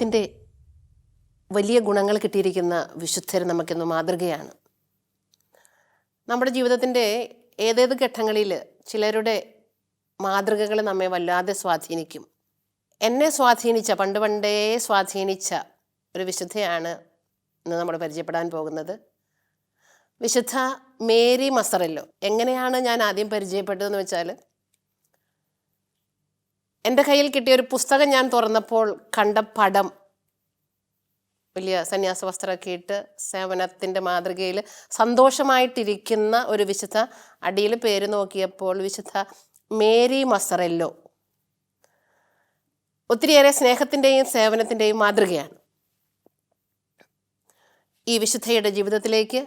ദൈവത്തിന്റെ വലിയ ഗുണങ്ങൾ കിട്ടിയിരിക്കുന്ന വിശുദ്ധർ നമുക്കിന്ന് മാതൃകയാണ്. നമ്മുടെ ജീവിതത്തിന്റെ ഏതേത് ഘട്ടങ്ങളിൽ ചിലരുടെ മാതൃകകൾ നമ്മെ വല്ലാതെ സ്വാധീനിക്കും. എന്നെ സ്വാധീനിച്ച പണ്ട് പണ്ടേ സ്വാധീനിച്ച ഒരു വിശുദ്ധയാണ് ഇന്ന് നമ്മൾ പരിചയപ്പെടാൻ പോകുന്നത്. വിശുദ്ധ മേരി മസറല്ലോ. എങ്ങനെയാണ് ഞാൻ ആദ്യം പരിചയപ്പെട്ടതെന്ന് വെച്ചാൽ എന്റെ കയ്യിൽ കിട്ടിയ ഒരു പുസ്തകം ഞാൻ തുറന്നപ്പോൾ കണ്ട പടം വലിയ സന്യാസ വസ്ത്രമൊക്കെ ഇട്ട് സേവനത്തിന്റെ മാതൃകയിൽ സന്തോഷമായിട്ടിരിക്കുന്ന ഒരു വിശുദ്ധ അടിയിൽ പേര് നോക്കിയപ്പോൾ വിശുദ്ധ മേരി മസറല്ലോ. ഒത്തിരിയേറെ സ്നേഹത്തിന്റെയും സേവനത്തിന്റെയും മാതൃകയാണ്. ഈ വിശുദ്ധയുടെ ജീവിതത്തിലേക്ക്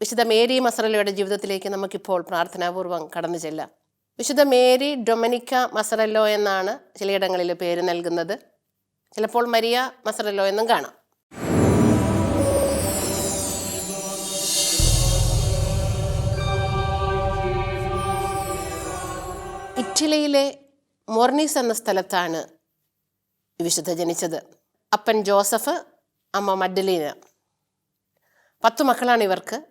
വിശുദ്ധ മേരി മസറലയുടെ ജീവിതത്തിലേക്ക് നമുക്കിപ്പോൾ പ്രാർത്ഥനാപൂർവം കടന്നു ചെല്ലാം. വിശുദ്ധ മേരി ഡൊമനിക്ക മസറല്ലോ എന്നാണ് ചിലയിടങ്ങളിൽ പേര് നൽകുന്നത്. ചിലപ്പോൾ മരിയ മസറല്ലോ എന്നും കാണാം. ഇറ്റലിയിലെ മൊർണീസ് എന്ന സ്ഥലത്താണ് വിശുദ്ധ ജനിച്ചത്. അപ്പൻ ജോസഫ് അമ്മ മഡ്ഡലീന. പത്തു മക്കളാണ് ഇവർക്ക്.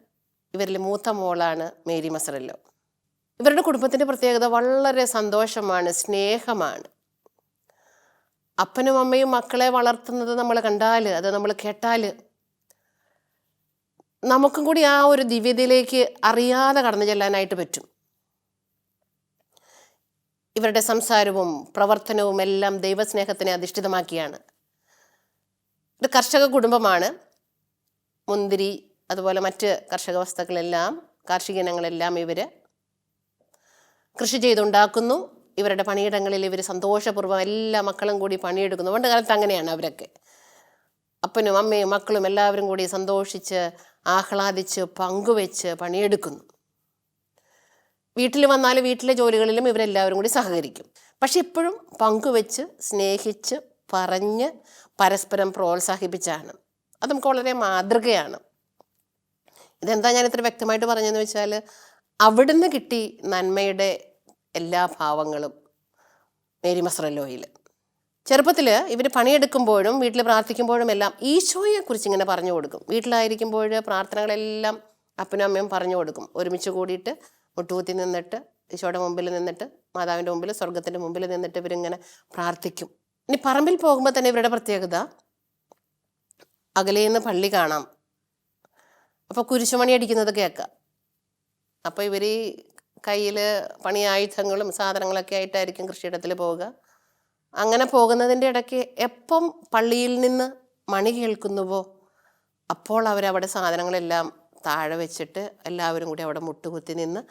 ഇവരിൽ മൂത്ത മോളാണ് മേരി മസറല്ലോ. ഇവരുടെ കുടുംബത്തിന്റെ പ്രത്യേകത വളരെ സന്തോഷമാണ് സ്നേഹമാണ്. അപ്പനും അമ്മയും മക്കളെ വളർത്തുന്നത് നമ്മൾ കണ്ടാൽ അത് നമ്മൾ കേട്ടാൽ നമുക്കും കൂടി ആ ഒരു ദിവ്യതയിലേക്ക് അറിയാതെ കടന്നു ചെല്ലാനായിട്ട് പറ്റും. ഇവരുടെ സംസാരവും പ്രവർത്തനവും എല്ലാം ദൈവസ്നേഹത്തിനെ അധിഷ്ഠിതമാക്കിയാണ്. ഇത് കർഷക കുടുംബമാണ്. മുന്തിരി അതുപോലെ മറ്റ് കർഷക വസ്തുക്കളെല്ലാം കാർഷിക ഇനങ്ങളെല്ലാം ഇവർ കൃഷി ചെയ്തുണ്ടാക്കുന്നു. ഇവരുടെ പണിയിടങ്ങളിൽ ഇവർ സന്തോഷപൂർവം എല്ലാ മക്കളും കൂടി പണിയെടുക്കുന്നു. പണ്ട് കാലത്ത് അങ്ങനെയാണ് അവരൊക്കെ. അപ്പനും അമ്മയും മക്കളും എല്ലാവരും കൂടി സന്തോഷിച്ച് ആഹ്ലാദിച്ച് പങ്കുവെച്ച് പണിയെടുക്കുന്നു. വീട്ടിൽ വന്നാൽ വീട്ടിലെ ജോലികളിലും ഇവരെല്ലാവരും കൂടി സഹകരിക്കും. പക്ഷെ ഇപ്പോഴും പങ്കുവെച്ച് സ്നേഹിച്ച് പറഞ്ഞ് പരസ്പരം പ്രോത്സാഹിപ്പിച്ചാണ്. അത് നമുക്ക് വളരെ മാതൃകയാണ്. ഇതെന്താ ഞാൻ ഇത്ര വ്യക്തമായിട്ട് പറഞ്ഞതെന്ന് വെച്ചാൽ അവിടുന്ന് കിട്ടി നന്മയുടെ എല്ലാ ഭാവങ്ങളും മേരി മസ്രല്ലോയിൽ ചെറുപ്പത്തിൽ ഇവർ പണിയെടുക്കുമ്പോഴും വീട്ടിൽ പ്രാർത്ഥിക്കുമ്പോഴും എല്ലാം ഈശോയെക്കുറിച്ച് ഇങ്ങനെ പറഞ്ഞു കൊടുക്കും. വീട്ടിലായിരിക്കുമ്പോൾ പ്രാർത്ഥനകളെല്ലാം അപ്പനും അമ്മയും പറഞ്ഞു കൊടുക്കും. ഒരുമിച്ച് കൂടിയിട്ട് മുട്ടുകുത്തി നിന്നിട്ട് ഈശോയുടെ മുമ്പിൽ നിന്നിട്ട് മാതാവിന്റെ മുമ്പിൽ സ്വർഗത്തിന്റെ മുമ്പിൽ നിന്നിട്ട് ഇവരിങ്ങനെ പ്രാർത്ഥിക്കും. ഇനി പറമ്പിൽ പോകുമ്പോൾ തന്നെ ഇവരുടെ പ്രത്യേകത അകലെ നിന്ന് പള്ളി കാണാം. അപ്പോൾ കുരിശുമണി അടിക്കുന്നത് കേൾക്കാം. അപ്പോൾ ഇവർ കയ്യിൽ പണിയായുധങ്ങളും സാധനങ്ങളൊക്കെ ആയിട്ടായിരിക്കും കൃഷിയിടത്തിൽ പോവുക. അങ്ങനെ പോകുന്നതിന്റെ ഇടയ്ക്ക് എപ്പം പള്ളിയിൽ നിന്ന് മണി കേൾക്കുന്നുവോ? അപ്പോൾ അവരവിടെ സാധനങ്ങളെല്ലാം താഴെ വെച്ചിട്ട് എല്ലാവരും കൂടി അവിടെ മുട്ടുകുത്തി നിന്ന്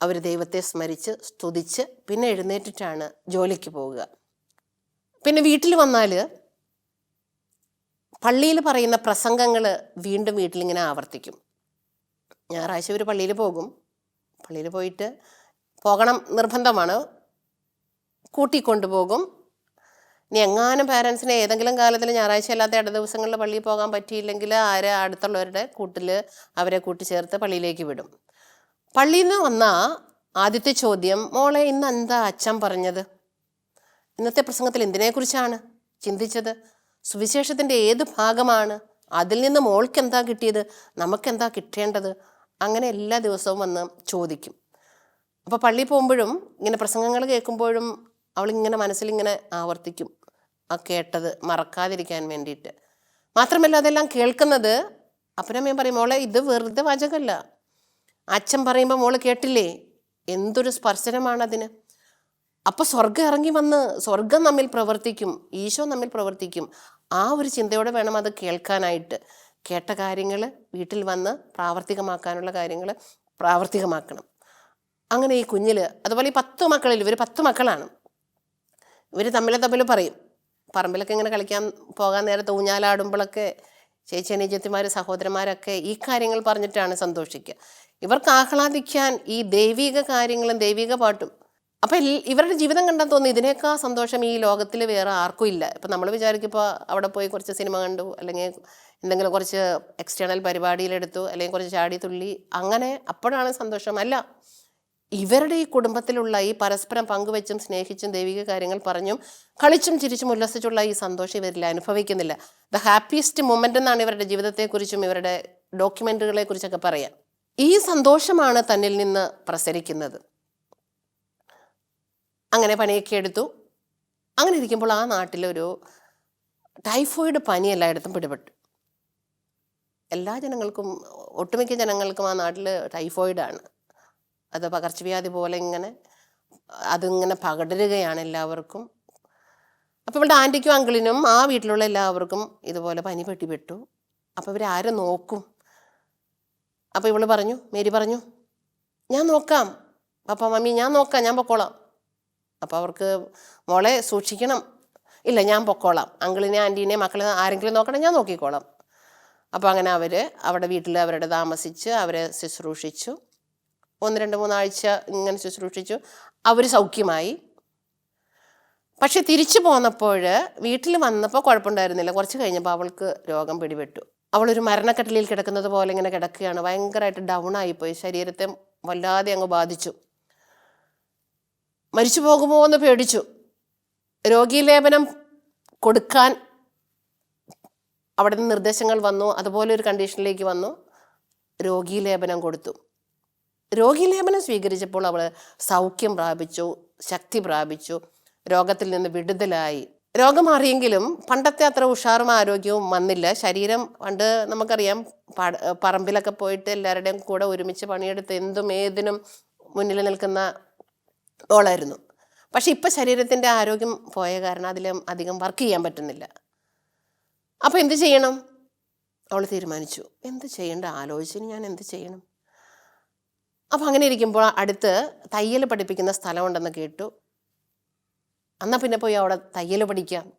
അവർ ദൈവത്തെ സ്മരിച്ച് സ്തുതിച്ച് പിന്നെ എഴുന്നേറ്റിട്ടാണ് ജോലിക്ക് പോവുക. പിന്നെ വീട്ടിൽ വന്നാൽ പള്ളിയിൽ പറയുന്ന പ്രസംഗങ്ങൾ വീണ്ടും വീട്ടിലിങ്ങനെ ആവർത്തിക്കും. ഞായറാഴ്ച ഒരു പള്ളിയിൽ പോകും. പള്ളിയിൽ പോയിട്ട് പോകണം നിർബന്ധമാണ്. കൂട്ടിക്കൊണ്ടുപോകും ഇനി എങ്ങാനും പാരൻസിനെ ഏതെങ്കിലും കാലത്തിൽ ഞായറാഴ്ച അല്ലാത്ത ഇട ദിവസങ്ങളിൽ പള്ളിയിൽ പോകാൻ പറ്റിയില്ലെങ്കിൽ ആരെ അടുത്തുള്ളവരുടെ കൂട്ടിൽ അവരെ കൂട്ടിച്ചേർത്ത് പള്ളിയിലേക്ക് വിടും. പള്ളിയിൽ നിന്ന് വന്ന ആദ്യത്തെ ചോദ്യം മോളെ ഇന്ന് എന്താ അച്ഛൻ പറഞ്ഞത്? ഇന്നത്തെ പ്രസംഗത്തിൽ എന്തിനെക്കുറിച്ചാണ് ചിന്തിച്ചത്? സുവിശേഷത്തിന്റെ ഏത് ഭാഗമാണ്? അതിൽ നിന്ന് മോൾക്ക് എന്താ കിട്ടിയത്? നമുക്കെന്താ കിട്ടേണ്ടത്? അങ്ങനെ എല്ലാ ദിവസവും വന്ന് ചോദിക്കും. അപ്പോൾ പള്ളി പോകുമ്പോഴും ഇങ്ങനെ പ്രസംഗങ്ങൾ കേൾക്കുമ്പോഴും അവളിങ്ങനെ മനസ്സിലിങ്ങനെ ആവർത്തിക്കും. ആ കേട്ടത് മറക്കാതിരിക്കാൻ വേണ്ടിയിട്ട്. മാത്രമല്ല അതെല്ലാം കേൾക്കുന്നത് അപ്പനമ്മയും പറയും മോളെ ഇത് വെറുതെ വാചകമല്ല. അച്ഛൻ പറയുമ്പോൾ മോളെ കേട്ടില്ലേ? എന്തൊരു സ്പർശനമാണ് അതിന് അപ്പോൾ സ്വർഗം ഇറങ്ങി വന്ന് സ്വർഗം നമ്മിൽ പ്രവർത്തിക്കും ഈശോ നമ്മിൽ പ്രവർത്തിക്കും. ആ ഒരു ചിന്തയോടെ വേണം അത് കേൾക്കാനായിട്ട്. കേട്ട കാര്യങ്ങൾ വീട്ടിൽ വന്ന് പ്രാവർത്തികമാക്കാനുള്ള കാര്യങ്ങൾ പ്രാവർത്തികമാക്കണം. അങ്ങനെ ഈ കുഞ്ഞിൽ അതുപോലെ ഈ പത്ത് മക്കളിൽ ഇവർ പത്ത് മക്കളാണ്. ഇവർ തമ്മിൽ തമ്മിൽ പറയും. പറമ്പിലൊക്കെ ഇങ്ങനെ കളിക്കാൻ പോകാൻ നേരത്തെ ഊഞ്ഞാലാടുമ്പോഴൊക്കെ ചേച്ചി അനിയത്തിമാർ സഹോദരന്മാരൊക്കെ ഈ കാര്യങ്ങൾ പറഞ്ഞിട്ടാണ് സന്തോഷിക്കുക. ഇവർക്ക് ആഹ്ലാദിക്കാൻ ഈ ദൈവിക കാര്യങ്ങളും ദൈവിക പാട്ടും. അപ്പം ഇവരുടെ ജീവിതം കണ്ടാൽ തോന്നുന്നു ഇതിനേക്കാൾ സന്തോഷം ഈ ലോകത്തിൽ വേറെ ആർക്കും ഇല്ല. ഇപ്പം നമ്മൾ വിചാരിക്കുമ്പോൾ അവിടെ പോയി കുറച്ച് സിനിമ കണ്ടു അല്ലെങ്കിൽ എന്തെങ്കിലും കുറച്ച് എക്സ്റ്റേണൽ പരിപാടിയിലെടുത്തു അല്ലെങ്കിൽ കുറച്ച് ചാടി തുള്ളി അങ്ങനെ അപ്പോഴാണ് സന്തോഷം. അല്ല ഇവരുടെ ഈ കുടുംബത്തിലുള്ള ഈ പരസ്പരം പങ്കുവെച്ചും സ്നേഹിച്ചും ദൈവിക കാര്യങ്ങൾ പറഞ്ഞും കളിച്ചും ചിരിച്ചും ഉല്ലസിച്ചുള്ള ഈ സന്തോഷം ഇവരിൽ അനുഭവിക്കുന്നില്ല. ദ ഹാപ്പിയസ്റ്റ് മൊമെന്റ് എന്നാണ് ഇവരുടെ ജീവിതത്തെക്കുറിച്ചും ഇവരുടെ ഡോക്യുമെന്റുകളെ കുറിച്ചൊക്കെ പറയാം ഈ സന്തോഷമാണ് തന്നിൽ നിന്ന് പ്രസരിക്കുന്നത്. അങ്ങനെ പണിയൊക്കെ എടുത്തു. അങ്ങനെ ഇരിക്കുമ്പോൾ ആ നാട്ടിലൊരു ടൈഫോയിഡ് പനി എല്ലായിടത്തും പിടിപെട്ടു. എല്ലാ ജനങ്ങൾക്കും ഒട്ടുമിക്ക ജനങ്ങൾക്കും ആ നാട്ടിൽ ടൈഫോയിഡാണ്. അത് പകർച്ചവ്യാധി പോലെ ഇങ്ങനെ അതിങ്ങനെ പകടരുകയാണ് എല്ലാവർക്കും. അപ്പോൾ ഇവളുടെ ആന്റിക്കും അങ്കിളിനും ആ വീട്ടിലുള്ള എല്ലാവർക്കും ഇതുപോലെ പനി പെട്ടിപ്പെട്ടു. അപ്പോൾ ഇവരാരും നോക്കും? അപ്പോൾ ഇവൾ പറഞ്ഞു മേരി പറഞ്ഞു ഞാൻ നോക്കാം. പപ്പ മമ്മി ഞാൻ നോക്കാം ഞാൻ പൊക്കോളാം. അപ്പോൾ അവർക്ക് മോളെ സൂക്ഷിക്കണം. ഇല്ല ഞാൻ പൊക്കോളാം. അങ്കിളിനെ ആന്റീനെ മക്കളെ ആരെങ്കിലും നോക്കണം ഞാൻ നോക്കിക്കോളാം. അപ്പോൾ അങ്ങനെ അവർ അവിടെ വീട്ടിൽ അവരുടെ താമസിച്ച് അവരെ ശുശ്രൂഷിച്ചു. ഒന്ന് രണ്ട് മൂന്നാഴ്ച ഇങ്ങനെ ശുശ്രൂഷിച്ചു. അവർ സൗഖ്യമായി. പക്ഷെ തിരിച്ചു പോന്നപ്പോൾ വീട്ടിൽ വന്നപ്പോൾ കുഴപ്പമുണ്ടായിരുന്നില്ല. കുറച്ച് കഴിഞ്ഞപ്പോൾ അവൾക്ക് രോഗം പിടിപെട്ടു. അവളൊരു മരണക്കട്ടിലിൽ കിടക്കുന്നത് പോലെ ഇങ്ങനെ കിടക്കുകയാണ്. ഭയങ്കരമായിട്ട് ഡൗൺ ആയിപ്പോയി. ശരീരത്തെ വല്ലാതെ അങ്ങ് ബാധിച്ചു. മരിച്ചു പോകുമോ എന്ന് പേടിച്ചു. രോഗീലേപനം കൊടുക്കാൻ അവിടെ നിന്ന് നിർദ്ദേശങ്ങൾ വന്നു അതുപോലെ ഒരു കണ്ടീഷനിലേക്ക് വന്നു. രോഗീലേപനം കൊടുത്തു. രോഗീലേപനം സ്വീകരിച്ചപ്പോൾ അവൾ സൗഖ്യം പ്രാപിച്ചു ശക്തി പ്രാപിച്ചു രോഗത്തിൽ നിന്ന് വിടുതലായി. രോഗം മാറിയെങ്കിലും പണ്ടത്തെ അത്ര ഉഷാറും ആരോഗ്യവും വന്നില്ല. ശരീരം പണ്ട് നമുക്കറിയാം പറമ്പിലൊക്കെ പോയിട്ട് എല്ലാവരുടെയും കൂടെ ഒരുമിച്ച് പണിയെടുത്ത് എന്തും ഏതിനും മുന്നിൽ നിൽക്കുന്ന ഓളായിരുന്നു പക്ഷെ ഇപ്പം ശരീരത്തിന്റെ ആരോഗ്യം പോയ കാരണം അതിലും അധികം വർക്ക് ചെയ്യാൻ പറ്റുന്നില്ല. അപ്പോൾ എന്ത് ചെയ്യണം? അവൾ തീരുമാനിച്ചു. എന്ത് ചെയ്യേണ്ട? ആലോചിച്ചിന് ഞാൻ എന്ത് ചെയ്യണം? അപ്പോൾ അങ്ങനെ ഇരിക്കുമ്പോൾ അടുത്ത് തയ്യൽ പഠിപ്പിക്കുന്ന സ്ഥലമുണ്ടെന്ന് കേട്ടു. എന്നാൽ പിന്നെ പോയി അവിടെ തയ്യൽ പഠിക്കാം.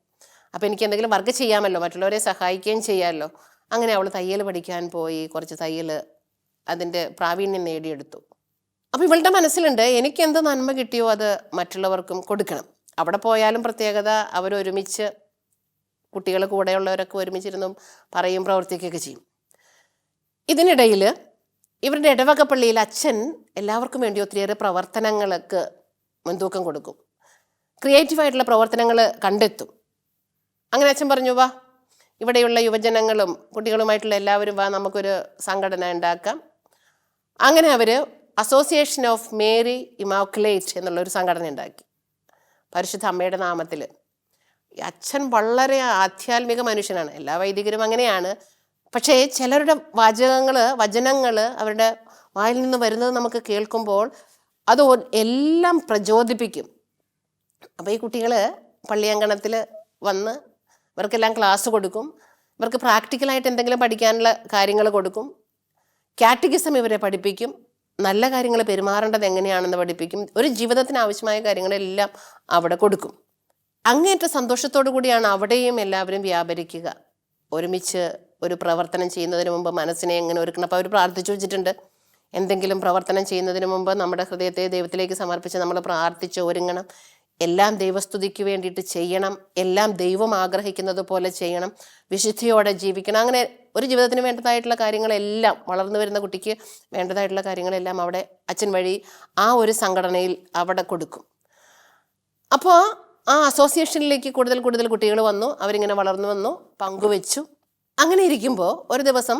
അപ്പോൾ എനിക്ക് എന്തെങ്കിലും വർക്ക് ചെയ്യാമല്ലോ മറ്റുള്ളവരെ സഹായിക്കുകയും ചെയ്യാമല്ലോ. അങ്ങനെ അവൾ തയ്യൽ പഠിക്കാൻ പോയി കുറച്ച് തയ്യൽ അതിന്റെ പ്രാവീണ്യം നേടിയെടുത്തു. അപ്പോൾ ഇവളുടെ മനസ്സിലുണ്ട് എനിക്ക് എന്ത് നന്മ കിട്ടിയോ അത് മറ്റുള്ളവർക്കും കൊടുക്കണം. അവിടെ പോയാലും പ്രത്യേകത അവരൊരുമിച്ച് കുട്ടികൾ കൂടെയുള്ളവരൊക്കെ ഒരുമിച്ചിരുന്നും പറയും പ്രവർത്തിക്കുകയൊക്കെ ചെയ്യും. ഇതിനിടയിൽ ഇവരുടെ ഇടവക പള്ളിയിൽ അച്ഛൻ എല്ലാവർക്കും വേണ്ടി ഒത്തിരിയേറെ പ്രവർത്തനങ്ങൾക്ക് മുൻതൂക്കം കൊടുക്കും. ക്രിയേറ്റീവായിട്ടുള്ള പ്രവർത്തനങ്ങൾ കണ്ടെത്തും. അങ്ങനെ അച്ഛൻ പറഞ്ഞു വാ ഇവിടെയുള്ള യുവജനങ്ങളും കുട്ടികളുമായിട്ടുള്ള എല്ലാവരും വാ നമുക്കൊരു സംഘടന ഉണ്ടാക്കാം. അങ്ങനെ അവർ അസോസിയേഷൻ ഓഫ് മേരി ഇമാക്കുലേറ്റ് എന്നുള്ളൊരു സംഘടന ഉണ്ടാക്കി. പരിശുദ്ധ അമ്മയുടെ നാമത്തിൽ അച്ഛൻ വളരെ ആധ്യാത്മിക മനുഷ്യനാണ്. എല്ലാ വൈദികരും അങ്ങനെയാണ്. പക്ഷേ ചിലരുടെ വാചകങ്ങൾ വചനങ്ങൾ അവരുടെ വായിൽ നിന്ന് വരുന്നത് നമുക്ക് കേൾക്കുമ്പോൾ അത് എല്ലാം പ്രചോദിപ്പിക്കും. അപ്പോൾ ഈ കുട്ടികൾ പള്ളിയങ്കണത്തിൽ വന്ന് ഇവർക്കെല്ലാം ക്ലാസ് കൊടുക്കും. ഇവർക്ക് പ്രാക്ടിക്കലായിട്ട് എന്തെങ്കിലും പഠിക്കാനുള്ള കാര്യങ്ങൾ കൊടുക്കും. കാറ്റഗിസം ഇവരെ പഠിപ്പിക്കും. നല്ല കാര്യങ്ങൾ പെരുമാറേണ്ടത് എങ്ങനെയാണെന്ന് പഠിപ്പിക്കും. ഒരു ജീവിതത്തിന് ആവശ്യമായ കാര്യങ്ങളെല്ലാം അവിടെ കൊടുക്കും. അങ്ങേറ്റ സന്തോഷത്തോടു കൂടിയാണ് അവിടെയും എല്ലാവരും വ്യാപരിക്കുക. ഒരുമിച്ച് ഒരു പ്രവർത്തനം ചെയ്യുന്നതിന് മുമ്പ് മനസ്സിനെ എങ്ങനെ ഒരുക്കണം? അപ്പോൾ അവർ പ്രാർത്ഥിച്ചു വെച്ചിട്ടുണ്ട്. എന്തെങ്കിലും പ്രവർത്തനം ചെയ്യുന്നതിന് മുമ്പ് നമ്മുടെ ഹൃദയത്തെ ദൈവത്തിലേക്ക് സമർപ്പിച്ച് നമ്മൾ പ്രാർത്ഥിച്ച് ഒരുങ്ങണം. എല്ലാം ദൈവസ്തുതിക്ക് വേണ്ടിയിട്ട് ചെയ്യണം. എല്ലാം ദൈവം ആഗ്രഹിക്കുന്നത് പോലെ ചെയ്യണം. വിശുദ്ധിയോടെ ജീവിക്കണം. അങ്ങനെ ഒരു ജീവിതത്തിന് വേണ്ടതായിട്ടുള്ള കാര്യങ്ങളെല്ലാം വളർന്നു വരുന്ന കുട്ടിക്ക് വേണ്ടതായിട്ടുള്ള കാര്യങ്ങളെല്ലാം അവിടെ അച്ഛൻ വഴി ആ ഒരു സംഘടനയിൽ അവിടെ കൊടുക്കും. അപ്പോൾ ആ അസോസിയേഷനിലേക്ക് കൂടുതൽ കൂടുതൽ കുട്ടികൾ വന്നു. അവരിങ്ങനെ വളർന്നു വന്നു പങ്കുവെച്ചു. അങ്ങനെ ഇരിക്കുമ്പോൾ ഒരു ദിവസം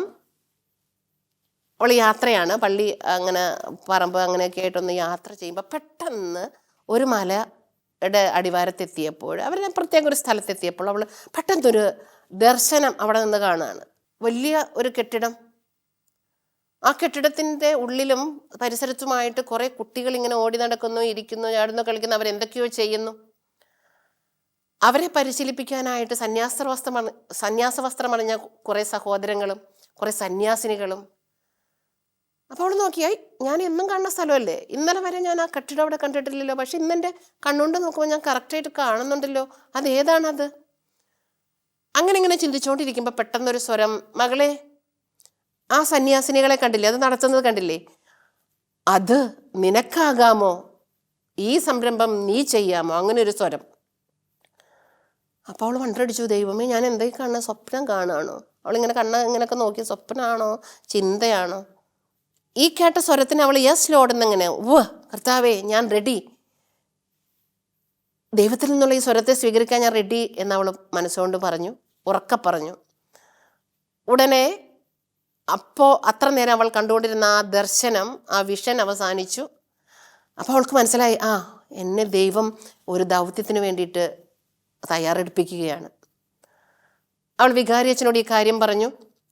അവൾ യാത്രയാണ്. പള്ളി അങ്ങനെ പറമ്പ് അങ്ങനെയൊക്കെ ആയിട്ടൊന്ന് യാത്ര ചെയ്യുമ്പോൾ പെട്ടെന്ന് ഒരു മലയുടെ അടിവാരത്തെത്തിയപ്പോൾ അവർ പ്രത്യേക ഒരു സ്ഥലത്തെത്തിയപ്പോൾ അവൾ പെട്ടെന്നൊരു ദർശനം അവിടെ നിന്ന് കാണുകയാണ് വലിയ ഒരു കെട്ടിടം. ആ കെട്ടിടത്തിന്റെ ഉള്ളിലും പരിസരത്തുമായിട്ട് കുറേ കുട്ടികൾ ഇങ്ങനെ ഓടി നടക്കുന്നു ഇരിക്കുന്നു ചാടുന്നു കളിക്കുന്നു. അവരെന്തൊക്കെയോ ചെയ്യുന്നു. അവരെ പരിശീലിപ്പിക്കാനായിട്ട് സന്യാസ വസ്ത്രം സന്യാസ വസ്ത്രമണിഞ്ഞ കുറേ സഹോദരങ്ങളും കുറേ സന്യാസിനികളും. അപ്പോൾ അവൾ നോക്കിയായി ഞാൻ എന്നും കാണുന്ന സ്ഥലമല്ലേ? ഇന്നലെ വരെ ഞാൻ ആ കെട്ടിടം അവിടെ കണ്ടിട്ടില്ലല്ലോ. പക്ഷെ ഇന്നെന്റെ കണ്ണുകൊണ്ട് നോക്കുമ്പോൾ ഞാൻ കറക്റ്റായിട്ട് കാണുന്നുണ്ടല്ലോ. അതേതാണത് അങ്ങനെ ഇങ്ങനെ ചിന്തിച്ചുകൊണ്ടിരിക്കുമ്പോൾ പെട്ടെന്നൊരു സ്വരം മകളെ ആ സന്യാസിനികളെ കണ്ടില്ലേ? അത് നടത്തുന്നത് കണ്ടില്ലേ? അത് നിനക്കാകാമോ? ഈ സംരംഭം നീ ചെയ്യാമോ? അങ്ങനെ ഒരു സ്വരം. അപ്പോൾ അവൾ വണ്ടടിച്ചു ദൈവമേ ഞാൻ എന്തൊക്കെ കാണുന്ന? സ്വപ്നം കാണുകയാണോ ഇങ്ങനെ കണ്ണ ഇങ്ങനെയൊക്കെ നോക്കി സ്വപ്നമാണോ ചിന്തയാണോ? ഈ കേട്ട സ്വരത്തിന് അവൾ യെസ് ലോഡ് എന്നിങ്ങനെ ഉവ്വ് കർത്താവേ ഞാൻ റെഡി. ദൈവത്തിൽ നിന്നുള്ള ഈ സ്വരത്തെ സ്വീകരിക്കാൻ ഞാൻ റെഡി എന്ന് അവൾ മനസ്സുകൊണ്ട് പറഞ്ഞു ഉറക്ക പറഞ്ഞു. ഉടനെ അപ്പോൾ അത്ര നേരം അവൾ കണ്ടുകൊണ്ടിരുന്ന ആ ദർശനം ആ വിഷൻ അവസാനിച്ചു. അപ്പോൾ അവൾക്ക് മനസ്സിലായി ആ എന്നെ ദൈവം ഒരു ദൗത്യത്തിന് വേണ്ടിയിട്ട് തയ്യാറെടുപ്പിക്കുകയാണ്. അവൾ വികാരിയച്ഛനോട് ഈ കാര്യം പറഞ്ഞു.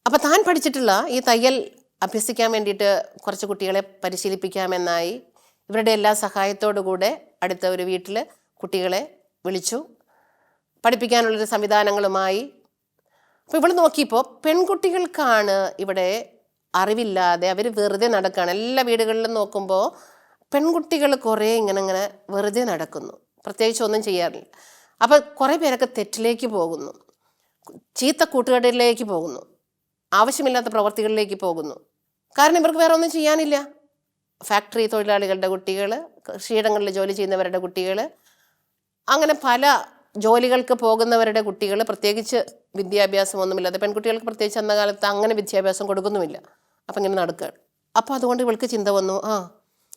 അപ്പോൾ താൻ പഠിച്ചിട്ടുള്ള ഈ തയ്യൽ അഭ്യസിക്കാൻ വേണ്ടിയിട്ട് കുറച്ച് കുട്ടികളെ പരിശീലിപ്പിക്കാമെന്നായി ഇവരുടെ എല്ലാ സഹായത്തോടു കൂടെ അടുത്ത ഒരു വീട്ടിൽ കുട്ടികളെ വിളിച്ചു. പഠിപ്പിക്കാനുള്ളൊരു സംവിധാനങ്ങളുമായി. അപ്പോൾ ഇവൾ നോക്കിയപ്പോൾ പെൺകുട്ടികൾക്കാണ് ഇവിടെ അറിവില്ലാതെ അവർ വെറുതെ നടക്കുകയാണ് എല്ലാ വീടുകളിലും നോക്കുമ്പോൾ പെൺകുട്ടികൾ കുറേ ഇങ്ങനെ ഇങ്ങനെ വെറുതെ നടക്കുന്നു. പ്രത്യേകിച്ച് ഒന്നും ചെയ്യാറില്ല. അപ്പോൾ കുറേ പേരൊക്കെ തെറ്റിലേക്ക് പോകുന്നു. ചീത്ത കൂട്ടുകെട്ടിലേക്ക് പോകുന്നു. ആവശ്യമില്ലാത്ത പ്രവർത്തികളിലേക്ക് പോകുന്നു. കാരണം ഇവർക്ക് വേറെ ഒന്നും ചെയ്യാനില്ല. ഫാക്ടറി തൊഴിലാളികളുടെ കുട്ടികൾ കൃഷിയിടങ്ങളിൽ ജോലി ചെയ്യുന്നവരുടെ കുട്ടികൾ അങ്ങനെ പല ജോലികൾക്ക് പോകുന്നവരുടെ കുട്ടികൾ പ്രത്യേകിച്ച് വിദ്യാഭ്യാസം ഒന്നുമില്ലാതെ പെൺകുട്ടികൾക്ക് പ്രത്യേകിച്ച് അന്ന കാലത്ത് അങ്ങനെ വിദ്യാഭ്യാസം കൊടുക്കുന്നുമില്ല. അപ്പം ഇങ്ങനെ നടക്കുകയാണ് അപ്പോൾ അതുകൊണ്ട് ഇവൾക്ക് ചിന്ത വന്നു ആ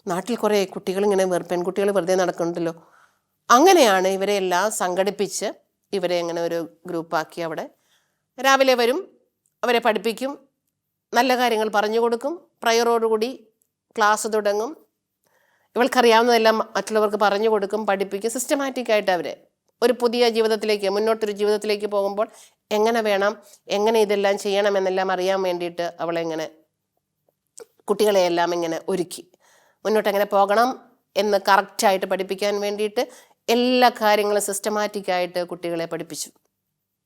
നാട്ടിൽ കുറേ കുട്ടികൾ ഇങ്ങനെ പെൺകുട്ടികൾ വെറുതെ നടക്കുന്നുണ്ടല്ലോ. അങ്ങനെയാണ് ഇവരെ എല്ലാം സംഘടിപ്പിച്ച് ഇവരെ ഇങ്ങനെ ഒരു ഗ്രൂപ്പാക്കി അവിടെ. രാവിലെ വരും അവരെ പഠിപ്പിക്കും നല്ല കാര്യങ്ങൾ പറഞ്ഞു കൊടുക്കും പ്രയറോടുകൂടി ക്ലാസ് തുടങ്ങും. ഇവൾക്കറിയാവുന്നതെല്ലാം മറ്റുള്ളവർക്ക് പറഞ്ഞു കൊടുക്കും പഠിപ്പിക്കും. സിസ്റ്റമാറ്റിക്കായിട്ട് അവരെ ഒരു പുതിയ ജീവിതത്തിലേക്ക് മുന്നോട്ടൊരു ജീവിതത്തിലേക്ക് പോകുമ്പോൾ എങ്ങനെ വേണം എങ്ങനെ ഇതെല്ലാം ചെയ്യണമെന്നെല്ലാം അറിയാൻ വേണ്ടിയിട്ട് അവളെങ്ങനെ കുട്ടികളെയെല്ലാം ഇങ്ങനെ ഒരുക്കി. മുന്നോട്ട് എങ്ങനെ പോകണം എന്ന് കറക്റ്റായിട്ട് പഠിപ്പിക്കാൻ വേണ്ടിയിട്ട് എല്ലാ കാര്യങ്ങളും സിസ്റ്റമാറ്റിക്കായിട്ട് കുട്ടികളെ പഠിപ്പിച്ചു.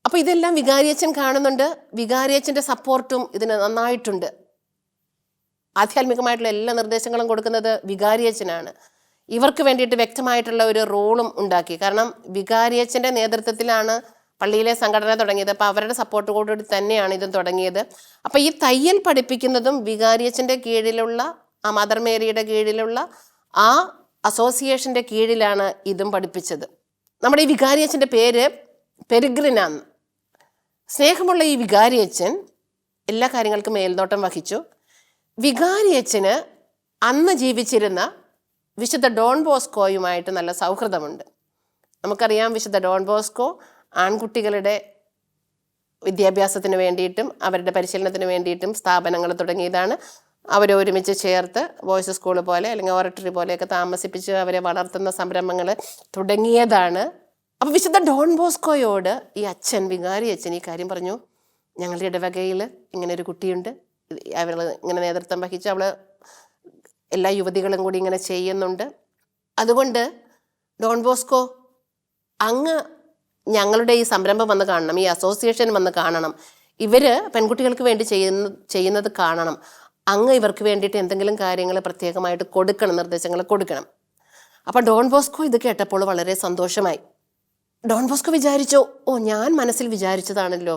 അപ്പോൾ ഇതെല്ലാം വികാരിയച്ഛൻ കാണുന്നുണ്ട്. വികാരിയച്ഛന്റെ സപ്പോർട്ടും ഇതിന് നന്നായിട്ടുണ്ട്. ആധ്യാത്മികമായിട്ടുള്ള എല്ലാ നിർദ്ദേശങ്ങളും കൊടുക്കുന്നത് വികാരിയച്ഛനാണ്. ഇവർക്ക് വേണ്ടിയിട്ട് വ്യക്തമായിട്ടുള്ള ഒരു റോളും ഉണ്ടാക്കി. കാരണം വികാരിയച്ഛന്റെ നേതൃത്വത്തിലാണ് പള്ളിയിലെ സംഘടന തുടങ്ങിയത്. അപ്പോൾ അവരുടെ സപ്പോർട്ട് കൂടി തന്നെയാണ് ഇതും തുടങ്ങിയത്. അപ്പോൾ ഈ തയ്യൽ പഠിപ്പിക്കുന്നതും വികാരിയച്ഛന്റെ കീഴിലുള്ള ആ മദർ മേരിയുടെ കീഴിലുള്ള ആ അസോസിയേഷന്റെ കീഴിലാണ് ഇതും പഠിപ്പിച്ചത്. നമ്മുടെ ഈ വികാരിയച്ഛന്റെ പേര് പെരുഗ്രിനാന്ന്. സ്നേഹമുള്ള ഈ വികാരിയച്ഛൻ എല്ലാ കാര്യങ്ങൾക്കും മേൽനോട്ടം വഹിച്ചു. വികാരിയച്ഛന് അന്ന് ജീവിച്ചിരുന്ന വിശുദ്ധ ഡോൺ ബോസ്കോയുമായിട്ട് നല്ല സൗഹൃദമുണ്ട്. നമുക്കറിയാം വിശുദ്ധ ഡോൺ ബോസ്കോ ആൺകുട്ടികളുടെ വിദ്യാഭ്യാസത്തിന് വേണ്ടിയിട്ടും അവരുടെ പരിശീലനത്തിന് വേണ്ടിയിട്ടും സ്ഥാപനങ്ങൾ തുടങ്ങിയതാണ്. അവരെ ഒരുമിച്ച് ചേർത്ത് വോയിസ് സ്കൂൾ പോലെ അല്ലെങ്കിൽ ഓറട്ടറി പോലെയൊക്കെ താമസിപ്പിച്ച് അവരെ വളർത്തുന്ന സംരംഭങ്ങൾ തുടങ്ങിയതാണ്. അപ്പോൾ വിശുദ്ധ ഡോൺ ബോസ്കോയോട് ഈ അച്ഛൻ വികാരി അച്ഛൻ ഈ കാര്യം പറഞ്ഞു. ഞങ്ങളുടെ ഇടവകയിൽ ഇങ്ങനെ ഒരു കുട്ടിയുണ്ട്. അവൾ ഇങ്ങനെ നേതൃത്വം വഹിച്ച് അവൾ എല്ലാ യുവതികളും കൂടി ഇങ്ങനെ ചെയ്യുന്നുണ്ട്. അതുകൊണ്ട് ഡോൺ ബോസ്കോ അങ്ങ് ഞങ്ങളുടെ ഈ സംരംഭം വന്ന് കാണണം ഈ അസോസിയേഷൻ വന്ന് കാണണം. ഇവർ പെൺകുട്ടികൾക്ക് വേണ്ടി ചെയ്യുന്ന ചെയ്യുന്നത് കാണണം. അങ്ങ് ഇവർക്ക് വേണ്ടിയിട്ട് എന്തെങ്കിലും കാര്യങ്ങൾ പ്രത്യേകമായിട്ട് കൊടുക്കണം നിർദ്ദേശങ്ങൾ കൊടുക്കണം. അപ്പം ഡോൺ ബോസ്കോ ഇത് കേട്ടപ്പോൾ വളരെ സന്തോഷമായി. ഡോൺ ബോസ്കോ വിചാരിച്ചോ ഓ ഞാൻ മനസ്സിൽ വിചാരിച്ചതാണല്ലോ.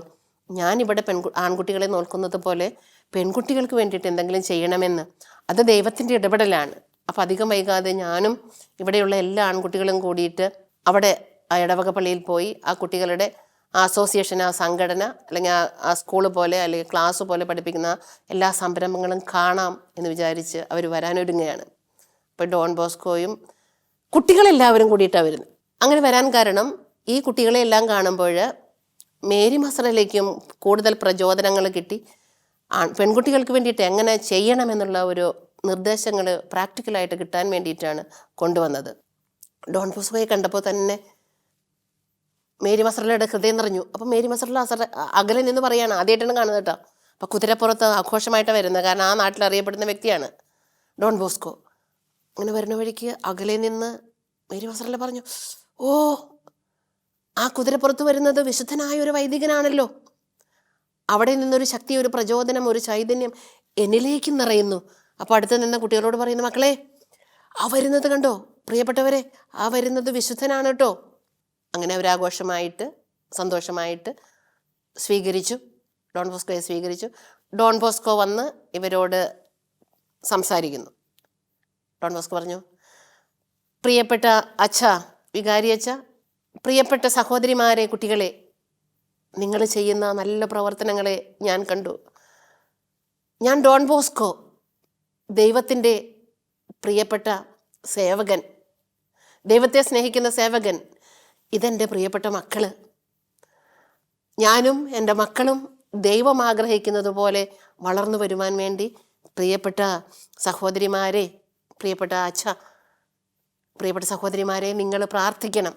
ഞാൻ ഇവിടെ പെൺകു ആൺകുട്ടികളെ നോക്കുന്നത് പോലെ പെൺകുട്ടികൾക്ക് വേണ്ടിയിട്ട് എന്തെങ്കിലും ചെയ്യണമെന്ന്. അത് ദൈവത്തിന്റെ ഇടപെടലാണ്. അപ്പം അധികം വൈകാതെ ഞാനും ഇവിടെയുള്ള എല്ലാ ആൺകുട്ടികളും കൂടിയിട്ട് അവിടെ ആ ഇടവക പള്ളിയിൽ പോയി ആ കുട്ടികളുടെ അസോസിയേഷൻ ആ സംഘടന അല്ലെങ്കിൽ ആ സ്കൂൾ പോലെ അല്ലെങ്കിൽ ക്ലാസ് പോലെ പഠിപ്പിക്കുന്ന എല്ലാ സംരംഭങ്ങളും കാണാം എന്ന് വിചാരിച്ച് അവർ വരാനൊരുങ്ങുകയാണ്. ഇപ്പോൾ ഡോൺ ബോസ്കോയും കുട്ടികളെല്ലാവരും കൂടിയിട്ടാണ് വരുന്നത്. അങ്ങനെ വരാൻ കാരണം ഈ കുട്ടികളെ എല്ലാം കാണുമ്പോൾ മേരി മസറിലേക്കും കൂടുതൽ പ്രചോദനങ്ങൾ കിട്ടി. ആ പെൺകുട്ടികൾക്ക് വേണ്ടിയിട്ട് എങ്ങനെ ചെയ്യണമെന്നുള്ള ഒരു നിർദ്ദേശങ്ങൾ പ്രാക്ടിക്കലായിട്ട് കിട്ടാൻ വേണ്ടിയിട്ടാണ് കൊണ്ടുവന്നത്. ഡോൺ ബോസ്കോയെ കണ്ടപ്പോൾ തന്നെ മേരി മസറലയുടെ ഹൃദയം നിറഞ്ഞു. അപ്പം മേരി മസറല അസറ അകലെ നിന്ന് പറയാണ് ആദ്യമായിട്ടാണ് കാണുന്നത് കേട്ടോ. അപ്പം കുതിരപ്പുറത്ത് ആഘോഷമായിട്ട് വരുന്നത്. കാരണം ആ നാട്ടിൽ അറിയപ്പെടുന്ന വ്യക്തിയാണ്. Don Bosco. അങ്ങനെ വരുന്ന വഴിക്ക് അകലെ നിന്ന് മേരി മസറല പറഞ്ഞു ഓ ആ കുതിരപ്പുറത്ത് വരുന്നത് വിശുദ്ധനായ ഒരു വൈദികനാണല്ലോ. അവിടെ നിന്നൊരു ശക്തി ഒരു പ്രചോദനം ഒരു ചൈതന്യം എന്നിലേക്ക് നിറയുന്നു. അപ്പോൾ അടുത്ത് നിന്ന് കുട്ടികളോട് പറയുന്നു മക്കളെ ആ വരുന്നത് കണ്ടോ? പ്രിയപ്പെട്ടവരെ ആ വരുന്നത് വിശുദ്ധനാണ് കേട്ടോ. അങ്ങനെ ഒരാഘോഷമായിട്ട് സന്തോഷമായിട്ട് സ്വീകരിച്ചു. ഡോൺ ബോസ്കോയെ സ്വീകരിച്ചു. ഡോൺ ബോസ്കോ വന്ന് ഇവരോട് സംസാരിക്കുന്നു. ഡോൺ ബോസ്കോ പറഞ്ഞു പ്രിയപ്പെട്ട അച്ഛ വികാരി അച്ഛ പ്രിയപ്പെട്ട സഹോദരിമാരെ കുട്ടികളെ നിങ്ങൾ ചെയ്യുന്ന നല്ല പ്രവർത്തനങ്ങളെ ഞാൻ കണ്ടു. ഞാൻ ഡോൺ ബോസ്കോ ദൈവത്തിന്റെ പ്രിയപ്പെട്ട സേവകൻ. ദൈവത്തെ സ്നേഹിക്കുന്ന സേവകൻ. ഇതെന്റെ പ്രിയപ്പെട്ട മക്കൾ ഞാനും എന്റെ മക്കളും ദൈവം ആഗ്രഹിക്കുന്നത് പോലെ വളർന്നു വരുവാൻ വേണ്ടി പ്രിയപ്പെട്ട സഹോദരിമാരെ പ്രിയപ്പെട്ട അച്ഛ പ്രിയപ്പെട്ട സഹോദരിമാരെ നിങ്ങൾ പ്രാർത്ഥിക്കണം.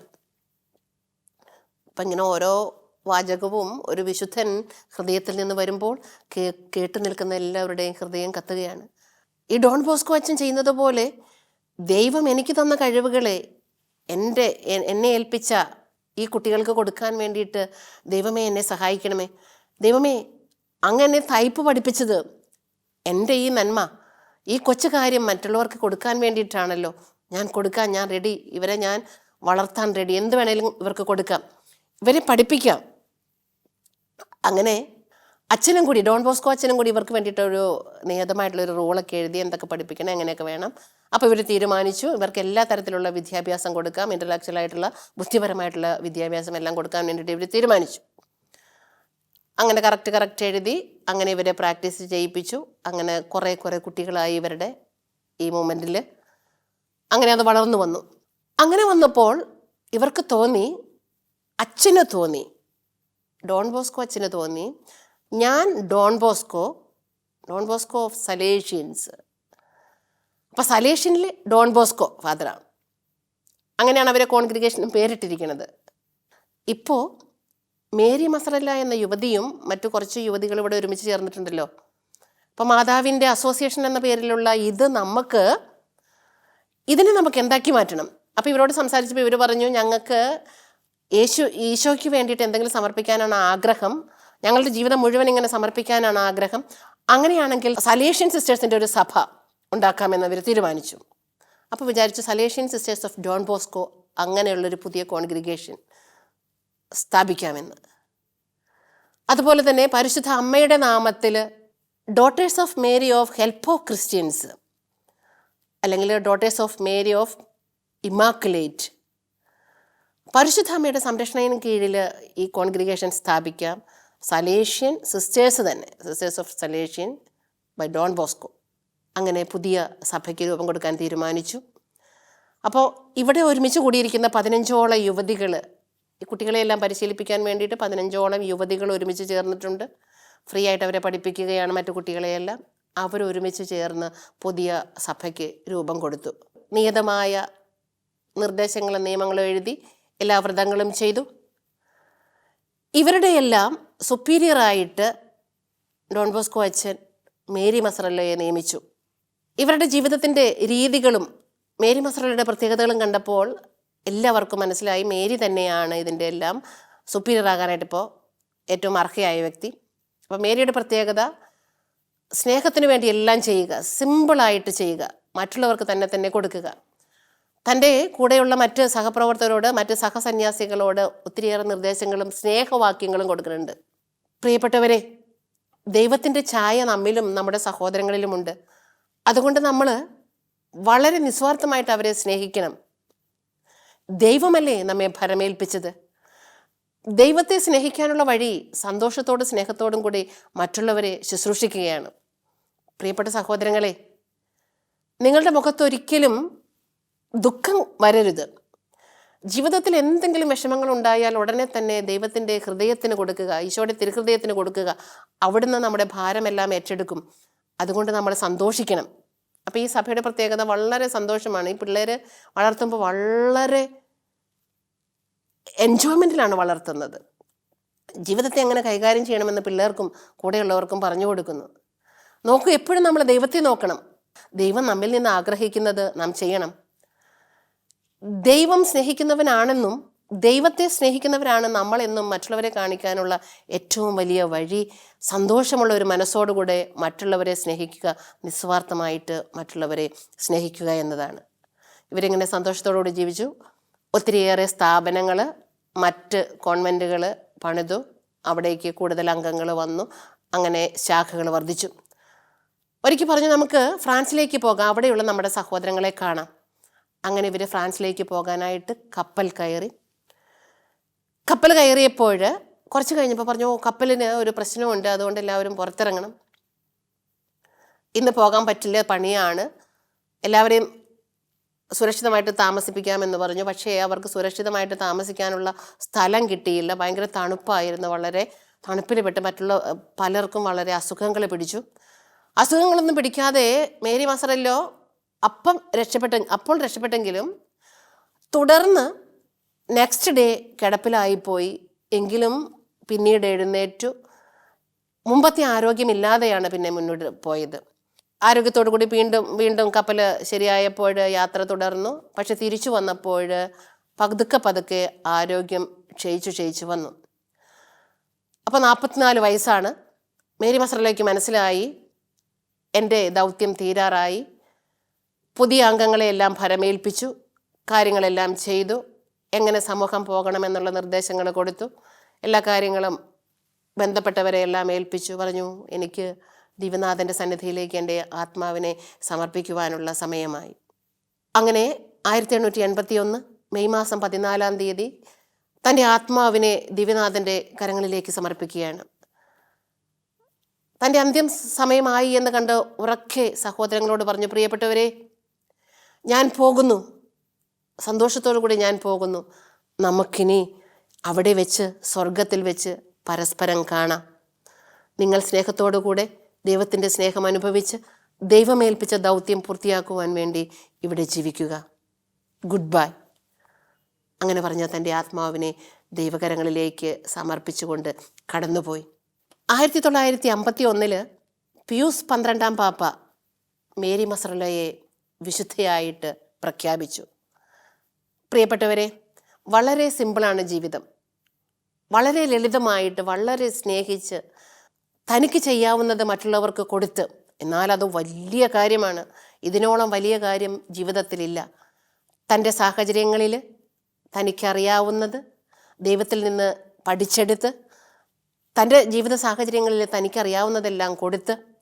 അപ്പം ഇങ്ങനെ ഓരോ വാചകവും ഒരു വിശുദ്ധൻ ഹൃദയത്തിൽ നിന്ന് വരുമ്പോൾ കേ കേട്ടു നിൽക്കുന്ന എല്ലാവരുടെയും ഹൃദയം കത്തുകയാണ്. ഈ ഡോൺ ബോസ്കോ അച്ഛൻ ചെയ്യുന്നത് പോലെ ദൈവം എനിക്ക് തന്ന കഴിവുകളെ എന്റെ എന്നെ ഏൽപ്പിച്ച ഈ കുട്ടികൾക്ക് കൊടുക്കാൻ വേണ്ടിയിട്ട് ദൈവമേ എന്നെ സഹായിക്കണമേ. ദൈവമേ അങ്ങനെ തയ്പ്പ് പഠിപ്പിച്ചത് എന്റെ ഈ നന്മ ഈ കൊച്ചു കാര്യം മറ്റുള്ളവർക്ക് കൊടുക്കാൻ വേണ്ടിയിട്ടാണല്ലോ. ഞാൻ കൊടുക്കാൻ ഞാൻ റെഡി ഇവരെ ഞാൻ വളർത്താൻ റെഡി എന്ത് വേണേലും ഇവർക്ക് കൊടുക്കാം. ഇവരെ പഠിപ്പിക്കാം. അങ്ങനെ അച്ഛനും കൂടി ഡോൺ ബോസ്കോ അച്ഛനും കൂടി ഇവർക്ക് വേണ്ടിയിട്ടൊരു നിയതമായിട്ടുള്ള ഒരു റൂളൊക്കെ എഴുതി എന്തൊക്കെ പഠിപ്പിക്കണം എങ്ങനെയൊക്കെ വേണം. അപ്പോൾ ഇവർ തീരുമാനിച്ചു ഇവർക്ക് എല്ലാ തരത്തിലുള്ള വിദ്യാഭ്യാസം കൊടുക്കാം ഇന്റലക്ച്വൽ ആയിട്ടുള്ള ബുദ്ധിപരമായിട്ടുള്ള വിദ്യാഭ്യാസം എല്ലാം കൊടുക്കാൻ വേണ്ടിയിട്ട് ഇവർ തീരുമാനിച്ചു. അങ്ങനെ കറക്റ്റ് കറക്റ്റ് എഴുതി അങ്ങനെ ഇവരെ പ്രാക്ടീസ് ചെയ്യിപ്പിച്ചു. അങ്ങനെ കുറേ കുറേ കുട്ടികളായി ഇവരുടെ ഈ മൂമെന്റിൽ അങ്ങനെ അത് വളർന്നു വന്നു. അങ്ങനെ വന്നപ്പോൾ ഇവർക്ക് തോന്നി അച്ഛന് തോന്നി ഡോൺ ബോസ്കോ അച്ഛന് തോന്നി ഞാൻ Don Bosco Don Bosco of Salesians. അപ്പോൾ സലേഷ്യനിൽ ഡോൺ ബോസ്കോ ഫാദറാണ്. അങ്ങനെയാണ് അവരെ കോൺഗ്രിഗേഷനും പേരിട്ടിരിക്കുന്നത്. ഇപ്പോൾ മേരി മസറല്ല എന്ന യുവതിയും മറ്റു കുറച്ച് യുവതികൾ ഇവിടെ ഒരുമിച്ച് ചേർന്നിട്ടുണ്ടല്ലോ. അപ്പോൾ മാതാവിന്റെ അസോസിയേഷൻ എന്ന പേരിലുള്ള ഇത് നമുക്ക് ഇതിനെ നമുക്ക് എന്താക്കി മാറ്റണം? അപ്പോൾ ഇവരോട് സംസാരിച്ചപ്പോൾ ഇവർ പറഞ്ഞു ഞങ്ങൾക്ക് യേശു ഈശോയ്ക്ക് വേണ്ടിയിട്ട് എന്തെങ്കിലും സമർപ്പിക്കാനാണ് ആഗ്രഹം. ഞങ്ങളുടെ ജീവിതം മുഴുവൻ ഇങ്ങനെ സമർപ്പിക്കാനാണ് ആഗ്രഹം. അങ്ങനെയാണെങ്കിൽ സലേഷ്യൻ സിസ്റ്റേഴ്സിന്റെ ഒരു സഭ ഉണ്ടാക്കാമെന്ന് അവർ തീരുമാനിച്ചു. അപ്പോൾ വിചാരിച്ചു Salesian sisters of Don Bosco അങ്ങനെയുള്ളൊരു പുതിയ കോൺഗ്രിഗേഷൻ സ്ഥാപിക്കാമെന്ന്. അതുപോലെ തന്നെ പരിശുദ്ധ അമ്മയുടെ നാമത്തിൽ daughters of Mary of help of Christians അല്ലെങ്കിൽ daughters of Mary of Immaculate പരിശുദ്ധ അമ്മയുടെ സംരക്ഷണത്തിന് കീഴിൽ ഈ കോൺഗ്രിഗേഷൻ സ്ഥാപിക്കാം. സലേഷ്യൻ സിസ്റ്റേഴ്സ് തന്നെ. Sisters of Salesian by Don Bosco അങ്ങനെ പുതിയ സഭയ്ക്ക് രൂപം കൊടുക്കാൻ തീരുമാനിച്ചു. അപ്പോൾ ഇവിടെ ഒരുമിച്ച് കൂടിയിരിക്കുന്ന പതിനഞ്ചോളം യുവതികൾ ഈ കുട്ടികളെയെല്ലാം പരിശീലിപ്പിക്കാൻ വേണ്ടിയിട്ട് പതിനഞ്ചോളം യുവതികൾ ഒരുമിച്ച് ചേർന്നിട്ടുണ്ട്. ഫ്രീ ആയിട്ട് അവരെ പഠിപ്പിക്കുകയാണ് മറ്റു കുട്ടികളെയെല്ലാം. അവരൊരുമിച്ച് ചേർന്ന് പുതിയ സഭയ്ക്ക് രൂപം കൊടുത്തു. നിയതമായ നിർദ്ദേശങ്ങളും നിയമങ്ങളും എഴുതി എല്ലാ വ്രതങ്ങളും ചെയ്തു. ഇവരുടെ എല്ലാം സുപ്പീരിയറായിട്ട് ഡോൺ ബോസ്കോ അച്ഛൻ മേരി മസറല്ലയെ നിയമിച്ചു. ഇവരുടെ ജീവിതത്തിന്റെ രീതികളും മേരി മസറല്ലയുടെ പ്രത്യേകതകളും കണ്ടപ്പോൾ എല്ലാവർക്കും മനസ്സിലായി മേരി തന്നെയാണ് ഇതിന്റെ എല്ലാം സുപ്പീരിയർ ഇപ്പോൾ ഏറ്റവും അർഹയായ വ്യക്തി. അപ്പോൾ മേരിയുടെ പ്രത്യേകത സ്നേഹത്തിന് വേണ്ടി എല്ലാം ചെയ്യുക സിമ്പിളായിട്ട് ചെയ്യുക മറ്റുള്ളവർക്ക് തന്നെ തന്നെ കൊടുക്കുക. തന്റെ കൂടെയുള്ള മറ്റ് സഹപ്രവർത്തകരോട് മറ്റ് സഹസന്യാസികളോട് ഒത്തിരിയേറെ നിർദ്ദേശങ്ങളും സ്നേഹവാക്യങ്ങളും കൊടുക്കുന്നുണ്ട്. പ്രിയപ്പെട്ടവരെ ദൈവത്തിന്റെ ഛായ നമ്മിലും നമ്മുടെ സഹോദരങ്ങളിലുമുണ്ട്. അതുകൊണ്ട് നമ്മൾ വളരെ നിസ്വാർത്ഥമായിട്ട് അവരെ സ്നേഹിക്കണം. ദൈവമല്ലേ നമ്മെ ഭരമേൽപ്പിച്ചത്? ദൈവത്തെ സ്നേഹിക്കാനുള്ള വഴി സന്തോഷത്തോടും സ്നേഹത്തോടും കൂടി മറ്റുള്ളവരെ ശുശ്രൂഷിക്കുകയാണ്. പ്രിയപ്പെട്ട സഹോദരങ്ങളെ നിങ്ങളുടെ മുഖത്തൊരിക്കലും ദുഃഖം വരരുത്. ജീവിതത്തിൽ എന്തെങ്കിലും വിഷമങ്ങൾ ഉണ്ടായാൽ ഉടനെ തന്നെ ദൈവത്തിന്റെ ഹൃദയത്തിന് കൊടുക്കുക ഈശോയുടെ തിരുഹൃദയത്തിന് കൊടുക്കുക. അവിടുന്ന് നമ്മുടെ ഭാരമെല്ലാം ഏറ്റെടുക്കും. അതുകൊണ്ട് നമ്മൾ സന്തോഷിക്കണം. അപ്പോൾ ഈ സഭയുടെ പ്രത്യേകത വളരെ സന്തോഷമാണ്. ഈ പിള്ളേർ വളർത്തുമ്പോൾ വളരെ എൻജോയ്മെന്റിലാണ് വളർത്തുന്നത്. ജീവിതത്തെ എങ്ങനെ കൈകാര്യം ചെയ്യണമെന്ന് പിള്ളേർക്കും കൂടെയുള്ളവർക്കും പറഞ്ഞു കൊടുക്കുന്നു. നോക്കൂ എപ്പോഴും നമ്മൾ ദൈവത്തെ നോക്കണം. ദൈവം നമ്മിൽ നിന്ന് ആഗ്രഹിക്കുന്നത് നാം ചെയ്യണം. ദൈവം സ്നേഹിക്കുന്നവനാണെന്നും ദൈവത്തെ സ്നേഹിക്കുന്നവരാണ് നമ്മളെന്നും മറ്റുള്ളവരെ കാണിക്കാനുള്ള ഏറ്റവും വലിയ വഴി സന്തോഷമുള്ള ഒരു മനസ്സോടുകൂടെ മറ്റുള്ളവരെ സ്നേഹിക്കുക നിസ്വാർത്ഥമായിട്ട് മറ്റുള്ളവരെ സ്നേഹിക്കുക എന്നതാണ്. ഇവരിങ്ങനെ സന്തോഷത്തോടുകൂടി ജീവിച്ചു. ഒത്തിരിയേറെ സ്ഥാപനങ്ങൾ മറ്റ് കോൺവെന്റുകൾ പണിതു. അവിടേക്ക് കൂടുതൽ അംഗങ്ങൾ വന്നു. അങ്ങനെ ശാഖകൾ വർദ്ധിച്ചു. ഒരിക്കൽ പറഞ്ഞു നമുക്ക് ഫ്രാൻസിലേക്ക് പോകാം. അവിടെയുള്ള നമ്മുടെ സഹോദരങ്ങളെ കാണാം. അങ്ങനെ ഇവർ ഫ്രാൻസിലേക്ക് പോകാനായിട്ട് കപ്പൽ കയറി. കപ്പൽ കയറിയപ്പോൾ കുറച്ച് കഴിഞ്ഞപ്പോൾ പറഞ്ഞു കപ്പലിന് ഒരു പ്രശ്നമുണ്ട് അതുകൊണ്ട് എല്ലാവരും പുറത്തിറങ്ങണം. ഇന്ന് പോകാൻ പറ്റില്ല പണിയാണ്. എല്ലാവരെയും സുരക്ഷിതമായിട്ട് താമസിപ്പിക്കാമെന്ന് പറഞ്ഞു. പക്ഷേ അവർക്ക് സുരക്ഷിതമായിട്ട് താമസിക്കാനുള്ള സ്ഥലം കിട്ടിയില്ല. ഭയങ്കര തണുപ്പായിരുന്നു വളരെ തണുപ്പിൽ പെട്ട് മറ്റുള്ള പലർക്കും വളരെ അസുഖങ്ങൾ പിടിച്ചു. അസുഖങ്ങളൊന്നും പിടിക്കാതെ മേരി മസറല്ലോ അപ്പം രക്ഷപ്പെട്ട അപ്പോൾ രക്ഷപ്പെട്ടെങ്കിലും തുടർന്ന് നെക്സ്റ്റ് ഡേ കിടപ്പിലായിപ്പോയി. എങ്കിലും പിന്നീട് എഴുന്നേറ്റു. മുമ്പത്തെ ആരോഗ്യമില്ലാതെയാണ് പിന്നെ മുന്നോട്ട് പോയത്. ആരോഗ്യത്തോടു കൂടി വീണ്ടും വീണ്ടും കപ്പൽ ശരിയായപ്പോൾ യാത്ര തുടർന്നു. പക്ഷെ തിരിച്ചു വന്നപ്പോൾ പതുക്കെ പതുക്കെ ആരോഗ്യം ക്ഷയിച്ചു ക്ഷയിച്ചു വന്നു. അപ്പോൾ നാൽപ്പത്തിനാല് വയസ്സാണ്. മേരി മസറിലേക്ക് മനസ്സിലായി. എന്റെ ദൗത്യം തീരാറായി. പുതിയ അംഗങ്ങളെയെല്ലാം ഭരമേൽപ്പിച്ചു കാര്യങ്ങളെല്ലാം ചെയ്തു. എങ്ങനെ സമൂഹം പോകണമെന്നുള്ള നിർദ്ദേശങ്ങൾ കൊടുത്തു. എല്ലാ കാര്യങ്ങളും ബന്ധപ്പെട്ടവരെ എല്ലാം ഏൽപ്പിച്ചു. പറഞ്ഞു എനിക്ക് ദിവനാഥന്റെ സന്നിധിയിലേക്ക് എന്റെ ആത്മാവിനെ സമർപ്പിക്കുവാനുള്ള സമയമായി. അങ്ങനെ ആയിരത്തി എണ്ണൂറ്റി എൺപത്തി ഒന്ന് മെയ് മാസം പതിനാലാം തീയതി തന്റെ ആത്മാവിനെ ദിവ്യനാഥന്റെ കരങ്ങളിലേക്ക് സമർപ്പിക്കുകയാണ്. തന്റെ അന്ത്യം സമയമായി എന്ന് കണ്ട് ഉറക്കെ സഹോദരങ്ങളോട് പറഞ്ഞു പ്രിയപ്പെട്ടവരെ ഞാൻ പോകുന്നു. സന്തോഷത്തോടു കൂടി ഞാൻ പോകുന്നു. നമുക്കിനി അവിടെ വെച്ച് സ്വർഗത്തിൽ വെച്ച് പരസ്പരം കാണാം. നിങ്ങൾ സ്നേഹത്തോടു കൂടെ ദൈവത്തിന്റെ സ്നേഹം അനുഭവിച്ച് ദൈവമേൽപ്പിച്ച ദൗത്യം പൂർത്തിയാക്കുവാൻ വേണ്ടി ഇവിടെ ജീവിക്കുക. Goodbye. അങ്ങനെ പറഞ്ഞ തന്റെ ആത്മാവിനെ ദൈവകരങ്ങളിലേക്ക് സമർപ്പിച്ചുകൊണ്ട് കടന്നുപോയി. ആയിരത്തി തൊള്ളായിരത്തി അമ്പത്തി ഒന്നിൽ പിയൂസ് പന്ത്രണ്ടാം പാപ്പ മേരി മസറലയെ വിശുദ്ധയായിട്ട് പ്രഖ്യാപിച്ചു. പ്രിയപ്പെട്ടവരെ വളരെ സിമ്പിളാണ് ജീവിതം. വളരെ ലളിതമായിട്ട് വളരെ സ്നേഹിച്ച് തനിക്ക് ചെയ്യാവുന്നത് മറ്റുള്ളവർക്ക് കൊടുത്ത് എന്നാൽ അത് വലിയ കാര്യമാണ്. ഇതിനോളം വലിയ കാര്യം ജീവിതത്തിലില്ല. തന്റെ സാഹചര്യങ്ങളിൽ തനിക്കറിയാവുന്നത് ദൈവത്തിൽ നിന്ന് പഠിച്ചെടുത്ത് തന്റെ ജീവിത സാഹചര്യങ്ങളിൽ തനിക്കറിയാവുന്നതെല്ലാം കൊടുത്ത്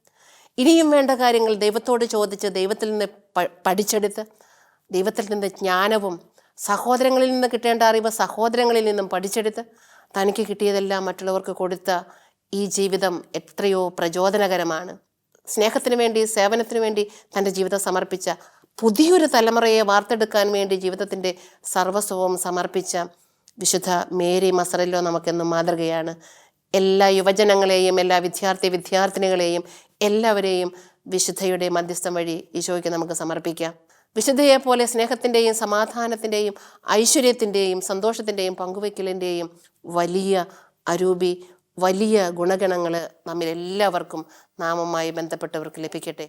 ഇനിയും വേണ്ട കാര്യങ്ങൾ ദൈവത്തോട് ചോദിച്ച് ദൈവത്തിൽ നിന്ന് പഠിച്ചെടുത്ത് ദൈവത്തിൽ നിന്ന് ജ്ഞാനവും സഹോദരങ്ങളിൽ നിന്ന് കിട്ടേണ്ട അറിവ് സഹോദരങ്ങളിൽ നിന്നും പഠിച്ചെടുത്ത് തനിക്ക് കിട്ടിയതെല്ലാം മറ്റുള്ളവർക്ക് കൊടുത്ത ഈ ജീവിതം എത്രയോ പ്രചോദനകരമാണ്. സ്നേഹത്തിന് വേണ്ടി സേവനത്തിന് വേണ്ടി തന്റെ ജീവിതം സമർപ്പിച്ച പുതിയൊരു തലമുറയെ വാർത്തെടുക്കാൻ വേണ്ടി ജീവിതത്തിന്റെ സർവസ്വവും സമർപ്പിച്ച വിശുദ്ധ മേരി മസറല്ലോ നമുക്കെന്നും മാതൃകയാണ്. എല്ലാ യുവജനങ്ങളെയും എല്ലാ വിദ്യാർത്ഥി വിദ്യാർത്ഥിനികളെയും എല്ലാവരെയും വിശുദ്ധയുടെ മധ്യസ്ഥം വഴി ഈശോയ്ക്ക് നമുക്ക് സമർപ്പിക്കാം. വിശുദ്ധയെ പോലെ സ്നേഹത്തിന്റെയും സമാധാനത്തിന്റെയും ഐശ്വര്യത്തിന്റെയും സന്തോഷത്തിന്റെയും പങ്കുവയ്ക്കലിന്റെയും വലിയ അരൂപി വലിയ ഗുണഗണങ്ങൾ നമ്മിൽ എല്ലാവർക്കും നാമമായി ബന്ധപ്പെട്ടവർക്ക് ലഭിക്കട്ടെ.